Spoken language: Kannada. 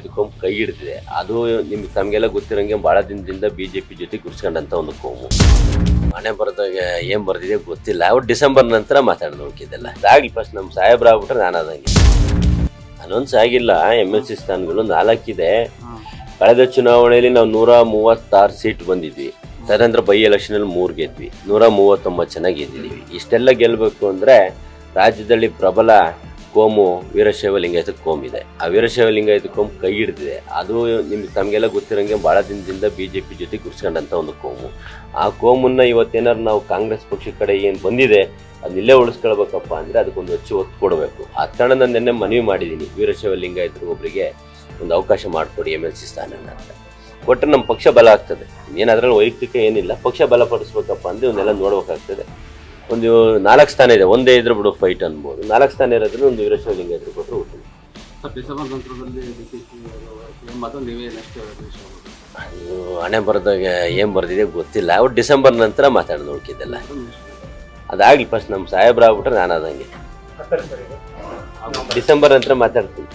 ಇದಕ್ಕೊಂದು ಕೈ ಹಿಡಿದಿದೆ. ಅದು ನಿಮ್ಗೆ ತಮಗೆಲ್ಲ ಗೊತ್ತಿರಂಗೆ ಭಾಳ ದಿನದಿಂದ ಬಿ ಜೆ ಪಿ ಜೊತೆ ಗುರ್ಸ್ಕೊಂಡಂತ ಒಂದು ಕೋಮು. ಮನೆ ಬರೆದಾಗ ಏನ್ ಬರ್ದಿದೆ ಗೊತ್ತಿಲ್ಲ. ಅವ್ರು ಡಿಸೆಂಬರ್ ನಂತರ ಮಾತಾಡಿ ನೋಡ್ಕಿದ್ದೆಲ್ಲ ಆಗ್ಲಿ ಫಸ್ಟ್ ನಮ್ಮ ಸಾಹೇಬ್ರ ಆಗ್ಬಿಟ್ರೆ ನಾನು ಆದಂಗೆ. ಅನೌನ್ಸ್ ಆಗಿಲ್ಲ. ಎಂ ಎಲ್ ಸಿ ಸ್ಥಾನಗಳು ನಾಲ್ಕಿದೆ. ಕಳೆದ ಚುನಾವಣೆಯಲ್ಲಿ ನಾವು ನೂರ ಮೂವತ್ತಾರು ಸೀಟ್ ಬಂದಿದ್ವಿ. ತದನಂತರ ಬೈ ಎಲೆಕ್ಷನ್ ಅಲ್ಲಿ ಮೂರು ಗೆದ್ವಿ. ನೂರ ಮೂವತ್ತೊಂಬತ್ತು ಚೆನ್ನಾಗಿ ಗೆದ್ದಿದ್ದೀವಿ ಇಷ್ಟೆಲ್ಲ ಗೆಲ್ಲಬೇಕು ಅಂದ್ರೆ ರಾಜ್ಯದಲ್ಲಿ ಪ್ರಬಲ ಕೋಮು ವೀರಶೈವ ಲಿಂಗಾಯತ ಕೋಮ್ ಇದೆ ಆ ವೀರಶೈವ ಲಿಂಗಾಯತ ಕೋಮ್ ಕೈ ಹಿಡಿದಿದೆ. ಅದು ನಿಮ್ಗೆ, ತಮಗೆಲ್ಲ ಗೊತ್ತಿರೋಂಗೆ ಭಾಳ ದಿನದಿಂದ ಬಿ ಜೆ ಪಿ ಜೊತೆ ಗುರ್ಸ್ಕೊಂಡಂತ ಒಂದು ಕೋಮು. ಆ ಕೋಮನ್ನ ಇವತ್ತೇನಾರು ನಾವು ಕಾಂಗ್ರೆಸ್ ಪಕ್ಷದ ಕಡೆ ಏನು ಬಂದಿದೆ ಅದನ್ನ ಇಲ್ಲೇ ಉಳಿಸ್ಕೊಳ್ಬೇಕಪ್ಪ ಅಂದ್ರೆ ಅದಕ್ಕೊಂದು ಹೆಚ್ಚು ಒತ್ತು ಕೊಡಬೇಕು. ಆ ನಾನು ನಿನ್ನೆ ಮನವಿ ಮಾಡಿದ್ದೀನಿ ವೀರಶೈವ ಲಿಂಗಾಯತರು ಒಬ್ಬರಿಗೆ ಒಂದು ಅವಕಾಶ ಮಾಡಿಕೊಡಿ ಎಂ ಎಲ್ ಸಿ ಸ್ಥಾನನ ಅಂತ. ಕೊಟ್ಟರೆ ನಮ್ಮ ಪಕ್ಷ ಬಲ ಆಗ್ತದೆ. ಏನು ವೈಯಕ್ತಿಕ ಏನಿಲ್ಲ, ಪಕ್ಷ ಬಲಪಡಿಸ್ಬೇಕಪ್ಪ ಅಂದ್ರೆ ಇವನ್ನೆಲ್ಲ ನೋಡ್ಬೇಕಾಗ್ತದೆ. ಒಂದು ನಾಲ್ಕು ಸ್ಥಾನ ಇದೆ. ಒಂದೇ ಇದ್ರೆ ಬಿಡು ಫೈಟ್ ಅನ್ಬೋದು. ನಾಲ್ಕು ಸ್ಥಾನ ಇರೋದ್ರಿಂದ ಒಂದು ವೀರಶಿವಲಿಂಗ ಎದುರು ಕೊಟ್ಟರು ಉತ್ತಮ ಹಣೆ ಬರೆದಾಗ ಏನು ಬರ್ದಿದೆ ಗೊತ್ತಿಲ್ಲ. ಅವ್ರು ಡಿಸೆಂಬರ್ ನಂತರ ಮಾತಾಡಿ ನೋಡ್ಕಿದ್ದೆಲ್ಲ ಅದಾಗ್ಲಿ ಫಸ್ಟ್ ನಮ್ಮ ಸಾಹೇಬ್ರ ಆಗ್ಬಿಟ್ರೆ ನಾನು ಅದಂಗೆ ಡಿಸೆಂಬರ್ ನಂತರ ಮಾತಾಡ್ತೀನಿ.